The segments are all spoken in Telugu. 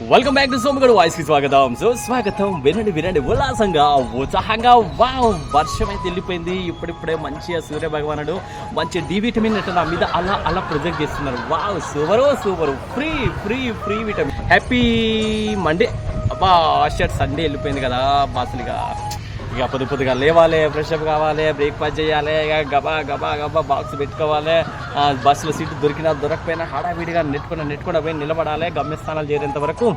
వెల్కమ్ బ్యాక్ టు సోమగడు వాయిస్కి స్వాగతం సో స్వాగతం వినండి వినండి ఉల్లాసంగా ఉత్సాహంగా వావ్ వర్షం అయితే వెళ్ళిపోయింది ఇప్పుడిప్పుడే మంచిగా సూర్య భగవానుడు మంచి డి విటమిన్ అంటే నా మీద అలా అలా ప్రొజెక్ట్ చేస్తున్నారు wow super super free free free vitamin happy Monday అబ్బా షర్ట్ సండే వెళ్ళిపోయింది కదా బాసులుగా ఇక పొద్దు పొద్దుగా లేవాలి ఫ్రెష్ అప్ కావాలి బ్రేక్ఫాస్ట్ చేయాలి ఇక గబా గబా గబా బాక్స్ పెట్టుకోవాలి. బస్సులో సీటు దొరికినా దొరకపోయినా హడావిడిగా నెట్టుకున్న నెట్టుకున్న పోయి నిలబడాలి గమ్యస్థానాలు చేరేంత వరకు.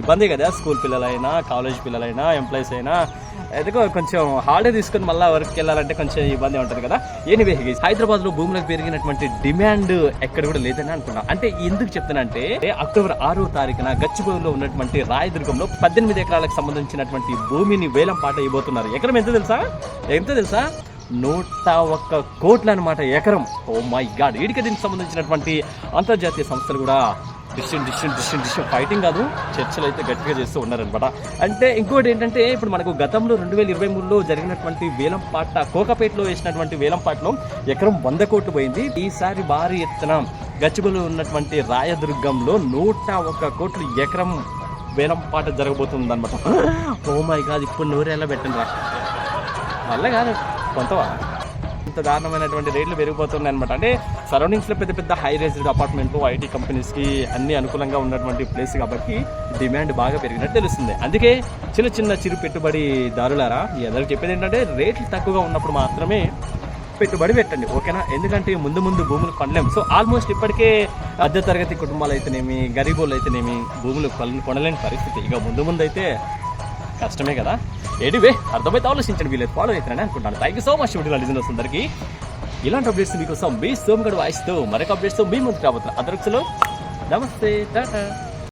ఇబ్బంది కదా స్కూల్ పిల్లలైనా కాలేజ్ పిల్లలైనా ఎంప్లాయీస్ అయినా. ఎందుకో కొంచెం హాలిడే తీసుకొని మళ్ళీ వర్క్కి వెళ్ళాలంటే కొంచెం ఇబ్బంది ఉంటుంది కదా. ఎనీవే హైదరాబాద్లో భూములకు పెరిగినటువంటి డిమాండ్ ఎక్కడ కూడా లేదని అనుకున్నా. అంటే ఎందుకు చెప్తానంటే అక్టోబర్ ఆరో తారీఖున గచ్చిబౌలిలో ఉన్నటువంటి రాయదుర్గంలో పద్దెనిమిది ఎకరాలకు సంబంధించినటువంటి భూమిని వేలం పాట ఇవ్వబోతున్నారు. ఎకరం ఎంత తెలుసా? ఎంత తెలుసా? నూట ఒక్క కోట్లు అనమాట ఎకరం. ఓ మై గాడ్ వీడికి దీనికి సంబంధించినటువంటి అంతర్జాతీయ సంస్థలు కూడా distant distant distant distant fighting కాదు చర్చలు అయితే గట్టిగా చేస్తూ ఉన్నారనమాట అంటే ఇంకోటి ఏంటంటే ఇప్పుడు మనకు గతంలో రెండు వేల ఇరవై మూడులో జరిగినటువంటి వేలంపాట కోకపేటలో వేసినటువంటి వేలంపాటలో ఎకరం వంద కోట్లు పోయింది. ఈసారి భారీ ఎత్తున గచ్చిబులు ఉన్నటువంటి రాయదుర్గంలో నూట ఒక్క కోట్లు ఎకరం వేలంపాట జరగబోతుంది అనమాట ఓ మై గాడ్ ఇప్పుడు నూరేళ్ళ పెట్టండి రా. వల్ల కాదు. కొంత ఇంత దారుణమైనటువంటి రేట్లు పెరిగిపోతున్నాయి అనమాట అంటే సరౌండింగ్స్లో పెద్ద పెద్ద హై రేజ్డ్ అపార్ట్మెంట్లు ఐటీ కంపెనీస్కి అన్ని అనుకూలంగా ఉన్నటువంటి ప్లేస్ కాబట్టి డిమాండ్ బాగా పెరిగినట్టు తెలుస్తుంది. అందుకే చిన్న చిన్న చిరు పెట్టుబడిదారులారా ఎదరికి చెప్పేది ఏంటంటే రేట్లు తక్కువగా ఉన్నప్పుడు మాత్రమే పెట్టుబడి పెట్టండి ఓకేనా? ఎందుకంటే ముందు ముందు భూములు కొనలేము సో ఆల్మోస్ట్ ఇప్పటికే అద్దె తరగతి కుటుంబాలు అయితేనేమి గరీబులు అయితేనేమి భూములు కొన- కొనలేని పరిస్థితి. ఇక ముందు ముందు అయితే కష్టమే కదా. ఎడివే అర్థమైతే ఆలోచించండి వీళ్ళు ఫాలో అవుతారని అనుకుంటాను. Thank you so much video listeners అందరికీ. ఇలాంటి అప్డేట్స్ మీకోసం మీ సోమగడు వాయిస్తూ మరొక అప్డేట్స్తో మీ ముందుకు రాబోతున్నారు అదరక్షలో నమస్తే టాటా.